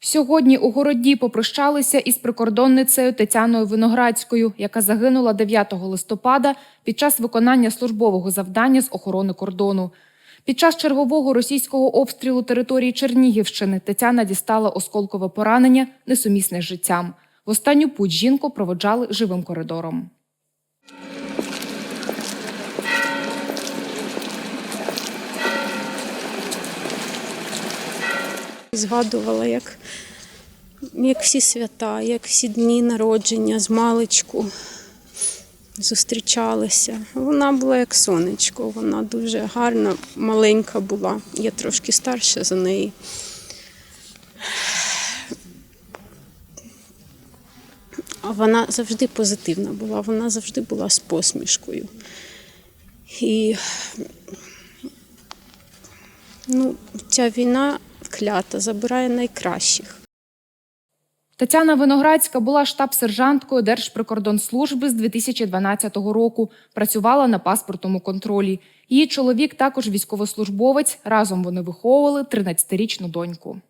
Сьогодні у городі попрощалися із прикордонницею Тетяною Виноградською, яка загинула 9 листопада під час виконання службового завдання з охорони кордону. Під час чергового російського обстрілу території Чернігівщини Тетяна дістала осколкове поранення, несумісне з життям. В останню путь жінку проводжали живим коридором. Згадувала, як, як всі свята, як всі дні народження з маличку зустрічалися. Вона була як сонечко, вона дуже гарна, маленька була. Я трошки старша за неї. Вона завжди позитивна була, вона завжди була з посмішкою. І ну, ця війна клята забирає найкращих. Тетяна Виноградська була штаб-сержанткою Держприкордонслужби з 2012 року. Працювала на паспортному контролі. Її чоловік також військовослужбовець. Разом вони виховували 13-річну доньку.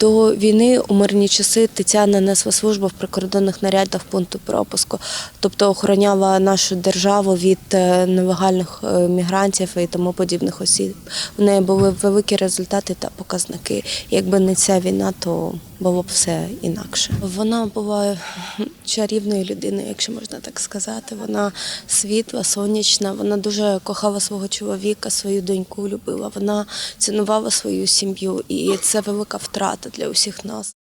До війни у мирні часи Тетяна несла службу в прикордонних нарядах пункту пропуску, тобто охороняла нашу державу від е, нелегальних е, мігрантів і тому подібних осіб. У неї були великі результати та показники. Якби не ця війна, то було б все інакше. Вона була чарівною людиною, якщо можна так сказати. Вона світла, сонячна. Вона дуже кохала свого чоловіка, свою доньку любила. Вона цінувала свою сім'ю, і це велика втрата для усіх нас.